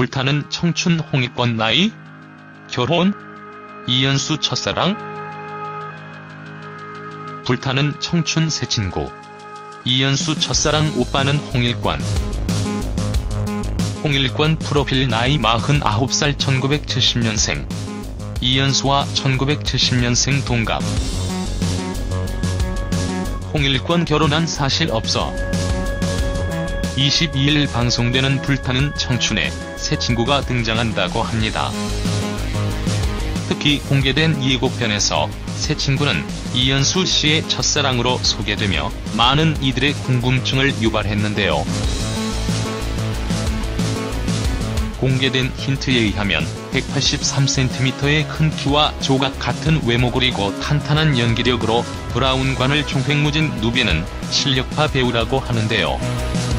불타는 청춘 홍익권 나이? 결혼? 이연수 첫사랑? 불타는 청춘 새 친구. 이연수 첫사랑 오빠는 홍일권. 홍일권 프로필 나이 49살 1970년생. 이연수와 1970년생 동갑. 홍일권 결혼한 사실 없어. 22일 방송되는 불타는 청춘에 새 친구가 등장한다고 합니다. 특히 공개된 예고편에서 새 친구는 이연수 씨의 첫사랑으로 소개되며 많은 이들의 궁금증을 유발했는데요. 공개된 힌트에 의하면 183cm의 큰 키와 조각 같은 외모 그리고 탄탄한 연기력으로 브라운관을 총횡무진 누비는 실력파 배우라고 하는데요.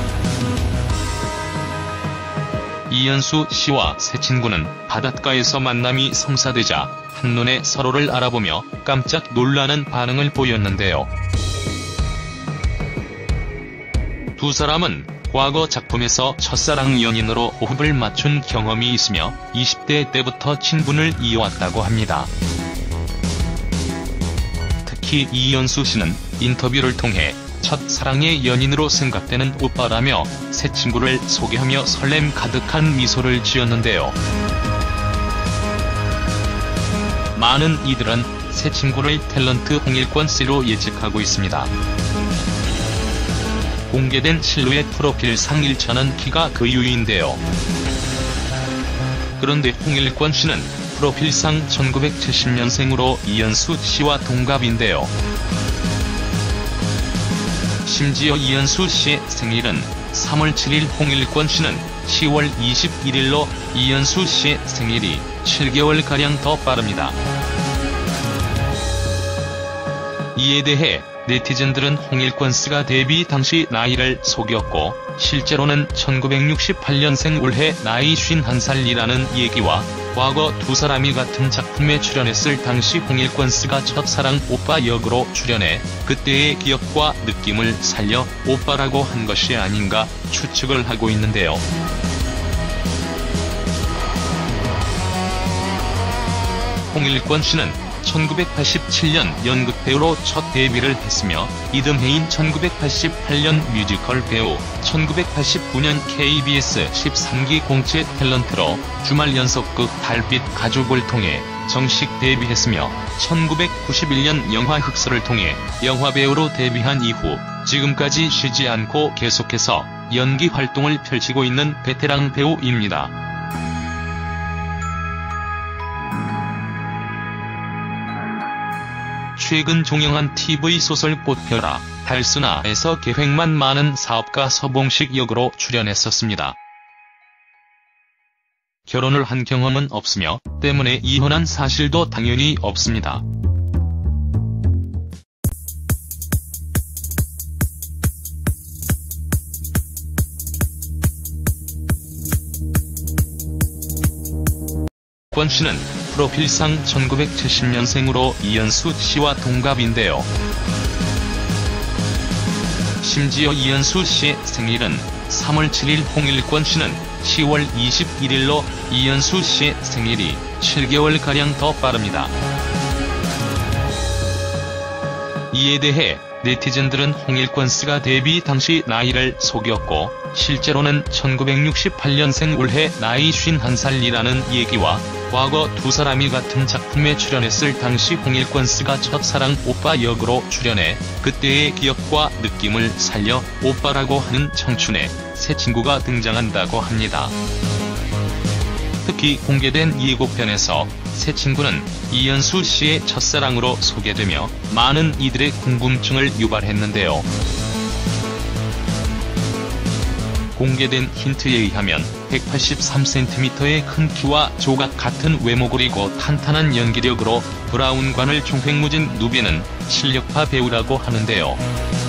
이연수 씨와 새 친구는 바닷가에서 만남이 성사되자 한눈에 서로를 알아보며 깜짝 놀라는 반응을 보였는데요. 두 사람은 과거 작품에서 첫사랑 연인으로 호흡을 맞춘 경험이 있으며 20대 때부터 친분을 이어왔다고 합니다. 특히 이연수 씨는 인터뷰를 통해 첫 사랑의 연인으로 생각되는 오빠라며 새 친구를 소개하며 설렘 가득한 미소를 지었는데요. 많은 이들은 새 친구를 탤런트 홍일권 씨로 예측하고 있습니다. 공개된 실루엣 프로필상 1차는 키가 그 유인데요. 그런데 홍일권 씨는 프로필상 1970년생으로 이연수 씨와 동갑인데요. 심지어 이연수 씨의 생일은 3월 7일 홍일권 씨는 10월 21일로 이연수 씨의 생일이 7개월가량 더 빠릅니다. 이에 대해 네티즌들은 홍일권 씨가 데뷔 당시 나이를 속였고 실제로는 1968년생 올해 나이 51살이라는 얘기와 과거 두 사람이 같은 작품에 출연했을 당시 홍일권 씨가 첫사랑 오빠 역으로 출연해 그때의 기억과 느낌을 살려 오빠라고 한 것이 아닌가 추측을 하고 있는데요. 홍일권 씨는 1987년 연극 배우로 첫 데뷔를 했으며 이듬해인 1988년 뮤지컬 배우, 1989년 KBS 13기 공채 탤런트로 주말 연속극 달빛 가족을 통해 정식 데뷔했으며 1991년 영화 흑서를 통해 영화 배우로 데뷔한 이후 지금까지 쉬지 않고 계속해서 연기 활동을 펼치고 있는 베테랑 배우입니다. 최근 종영한 TV소설 꽃펴라, 달수나에서 계획만 많은 사업가 서봉식 역으로 출연했었습니다. 결혼을 한 경험은 없으며 때문에 이혼한 사실도 당연히 없습니다. 권 씨는 프로필상 1970년생으로 이연수 씨와 동갑인데요. 심지어 이연수 씨의 생일은 3월 7일 홍일권 씨는 10월 21일로 이연수 씨의 생일이 7개월가량 더 빠릅니다. 이에 대해 네티즌들은 홍일권 씨가 데뷔 당시 나이를 속였고 실제로는 1968년생 올해 나이 51살이라는 얘기와 과거 두 사람이 같은 작품에 출연했을 당시 홍일권 씨가 첫사랑 오빠 역으로 출연해 그때의 기억과 느낌을 살려 오빠라고 하는 청춘에 새 친구가 등장한다고 합니다. 특히 공개된 예고편에서 새 친구는 이연수 씨의 첫사랑으로 소개되며 많은 이들의 궁금증을 유발했는데요. 공개된 힌트에 의하면 183cm의 큰 키와 조각 같은 외모 그리고 탄탄한 연기력으로 브라운관을 총횡무진 누비는 실력파 배우라고 하는데요.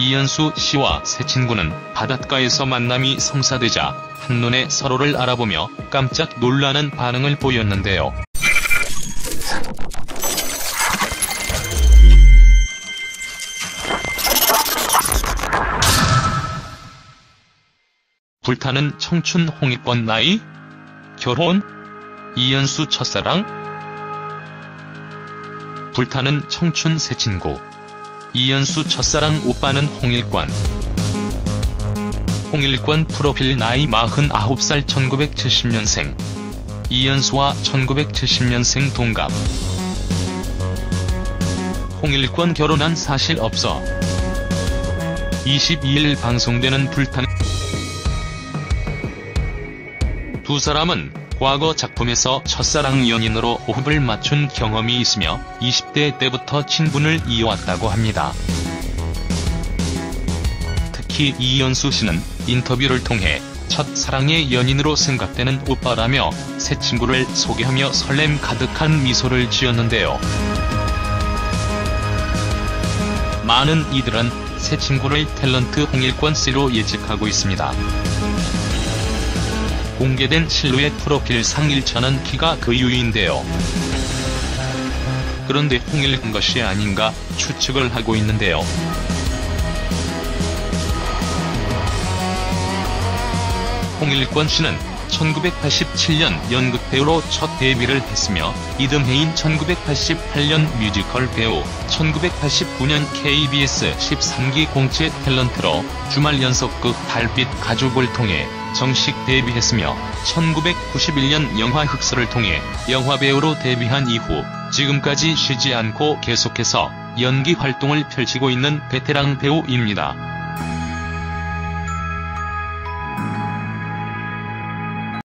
이연수 씨와 새 친구는 바닷가에서 만남이 성사되자 한눈에 서로를 알아보며 깜짝 놀라는 반응을 보였는데요. 불타는 청춘 홍익권 나이? 결혼? 이연수 첫사랑? 불타는 청춘 새 친구. 이연수 첫사랑 오빠는 홍일권. 홍일권 프로필 나이 49살 1970년생. 이연수와 1970년생 동갑. 홍일권 결혼한 사실 없어. 22일 방송되는 불타는 두 사람은 과거 작품에서 첫사랑 연인으로 호흡을 맞춘 경험이 있으며 20대 때부터 친분을 이어왔다고 합니다. 특히 이연수 씨는 인터뷰를 통해 첫사랑의 연인으로 생각되는 오빠라며 새 친구를 소개하며 설렘 가득한 미소를 지었는데요. 많은 이들은 새 친구를 탤런트 홍일권 씨로 예측하고 있습니다. 공개된 실루엣 프로필상 1차는 키가 그 유인데요. 그런데 홍일권 것이 아닌가 추측을 하고 있는데요. 홍일권 씨는 1987년 연극 배우로 첫 데뷔를 했으며 이듬해인 1988년 뮤지컬 배우, 1989년 KBS 13기 공채 탤런트로 주말 연속극 달빛 가족을 통해 정식 데뷔했으며 1991년 영화 흑서를 통해 영화배우로 데뷔한 이후 지금까지 쉬지 않고 계속해서 연기 활동을 펼치고 있는 베테랑 배우입니다.